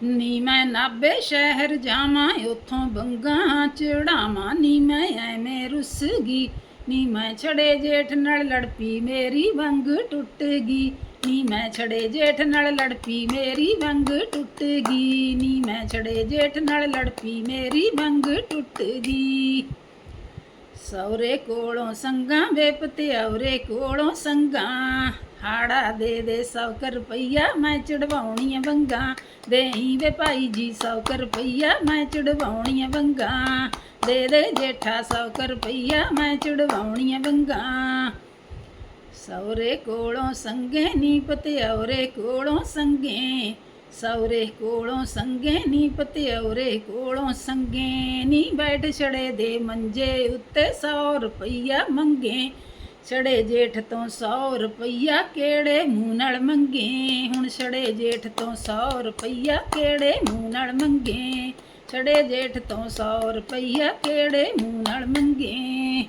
ਨੀ ਮੈਂ ਨਾਬੇ ਸ਼ਹਿਰ ਜਾਵਾਂ, ਉਥੋਂ ਬੰਗਾ ਚੜਾਵਾਂ। ਨੀ ਮੈਂ ਐਵੇਂ ਰੁੱਸ ਗਈ ਨੀ ਮੈਂ ਛੜੇ ਜੇਠ ਨਾਲ ਲੜ ਪਈ ਮੇਰੀ ਵੰਗ ਟੁੱਟ ਗਈ ਨੀ ਮੈਂ ਛੜੇ ਜੇਠ ਨਾਲ ਲੜ ਪਈ ਮੇਰੀ ਵੰਗ ਟੁੱਟ ਗਈ ਨੀ ਮੈਂ ਛੜੇ ਜੇਠ ਨਾਲ ਲੜ ਪਈ ਮੇਰੀ ਵੰਗ ਟੁੱਟ ਗਈ ਸੌਰੇ ਕੋਲੋਂ ਸੰਗਾ ਵੇ ਪਤਿਆਉਰੇ ਕੋਲੋਂ ਸੰਗਾ। ਹਾੜਾ ਦੇ ਦੇ ਸੌ ਕੁ ਰੁਪਈਆ ਮੈਂ ਚੜਵਾਉਣੀਆਂ ਵੰਗਾ। ਦੇਈ ਵੇ ਭਾਈ ਜੀ ਸੌ ਕੁ ਰੁਪਈਆ ਮੈਂ ਚੜਵਾਉਣੀਆਂ ਵੰਗਾ। ਦੇ ਦੇ ਜੇਠਾ ਸੌ ਰੁਪਈਆ ਮੈਂ ਚੜਵਾਉਣੀਆਂ ਵੰਗਾ। ਸੌਰੇ ਕੋਲੋਂ ਸੰਗੇ ਨੀ ਪਤਿਆਉਰੇ ਕੋਲੋਂ ਸੰਗੇ। ਸੌਰੇ ਕੋਲੋਂ ਸੰਗੇ ਨੀ ਪਤਿਆਉਰੇ ਕੋਲੋਂ ਸੰਗੇ। ਨੀ ਬੈਠ ਛੜੇ ਦੇ ਮੰਜੇ ਉੱਤੇ 100 ਰੁਪਈਆ ਮੰਗੇ। ਛੜੇ ਜੇਠ ਤੋਂ 100 ਰੁਪਈਆ ਕਿਹੜੇ ਮੂੰਹ ਨਾਲ ਮੰਗੇ? ਹੁਣ ਛੜੇ ਜੇਠ ਤੋਂ 100 ਰੁਪਈਆ ਕਿਹੜੇ ਮੂੰਹ ਨਾਲ ਮੰਗੇ? ਛੜੇ ਜੇਠ ਤੋਂ 100 ਰੁਪਈਆ ਕਿਹੜੇ ਮੂੰਹ ਨਾਲ ਮੰਗੇ?